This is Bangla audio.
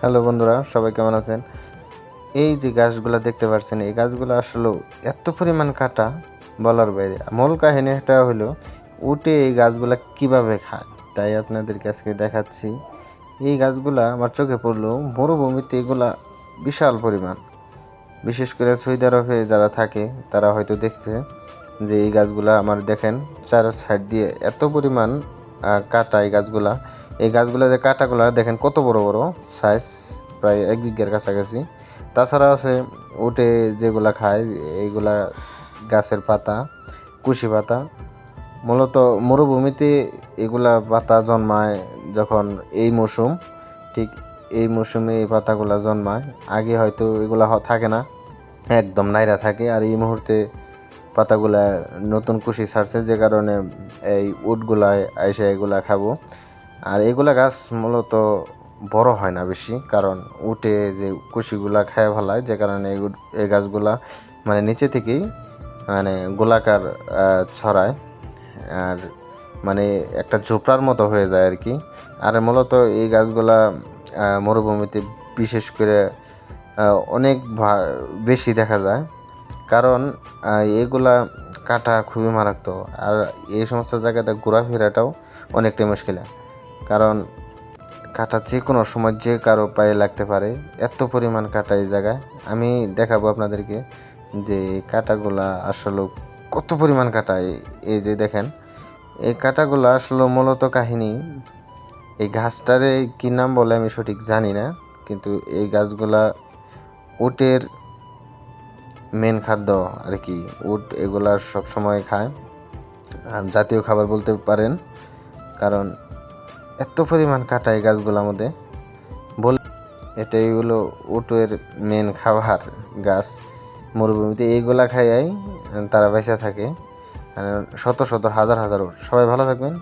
হ্যালো বন্ধুরা, সবাই কেমন আছেন? এই যে গাছগুলো দেখতে পাচ্ছেন, এই গাছগুলো আসলে এত পরিমাণ কাটা বলার বাইরে। মূল কাহিনী একটা হলো, উঠে এই গাছগুলা কীভাবে খায়? তাই আপনাদেরকে আজকে দেখাচ্ছি। এই গাছগুলা আমার চোখে পড়ল, মরুভূমিতে এগুলা বিশাল পরিমাণ। বিশেষ করে সৌদি যারা থাকে, তারা হয়তো দেখছে যে এই গাছগুলা আমার দেখেন, চার সাইড দিয়ে এত পরিমাণ কাটা এই গাছগুলা। এই গাছগুলা যে কাটাগুলা, দেখেন কত বড় বড় সাইজ প্রায় এক বিঘের কাছাকাছি। তাছাড়া আছে উঠে যেগুলা খায়, এইগুলা গাছের পাতা, কুশি পাতা। মূলত মরুভূমিতে এগুলা পাতা জন্মায় যখন এই মৌসুম, ঠিক এই মৌসুমে এই পাতাগুলা জন্মায়। আগে হয়তো এগুলা থাকে না, একদম নাইরা থাকে। আর এই মুহূর্তে পাতাগুলা নতুন কুশি ছাড়ছে যে কারণে এই উটগুলা এসে এগুলা খাব। আর এগুলা গাছ মূলত বড় হয় না বেশি, কারণ উঠে যে কুশিগুলা খায় ফেলায়, যে কারণে এই গাছগুলা মানে নিচে থেকেই মানে গোলাকার ছড়ায়। আর মানে একটা ঝোপড়ার মতো হয়ে যায় আর কি। আর মূলত এই গাছগুলা মরুভূমিতে বিশেষ করে অনেক বেশি দেখা যায়। কারণ এগুলা কাটা খুবই মারাত্মক। আর এই সমস্ত জায়গাতে ঘোরাফেরাটাও অনেকটাই মুশকিল। কারণ, কাটা যে কোনো সময় যে কারও পায়ে লাগতে পারে, এত পরিমাণ কাটা এই জায়গায়। আমি দেখাবো আপনাদেরকে যে কাটাগুলা আসলে কত পরিমাণ কাটা। এই যে দেখেন, এই কাটাগুলা আসলে মূলত কাহিনী। এই গাছটারে কি নাম বলে আমি সঠিক জানি না, কিন্তু এই গাছগুলা উটের মেন খাদ্য আর কি, উট এগুলা সব সময় খায়। আর জাতীয় খাবার বলতে পারেন, কারণ এত পরিমাণ কাটা এই গাছগুলোর মধ্যে। বল, এটাই হলো উটের মেন খাবার গাছ। মরুভূমিতে এইগুলা খাইয়াই তারা বেঁচে থাকে। শত শত, হাজার হাজার উট। সবাই ভালো থাকবেন।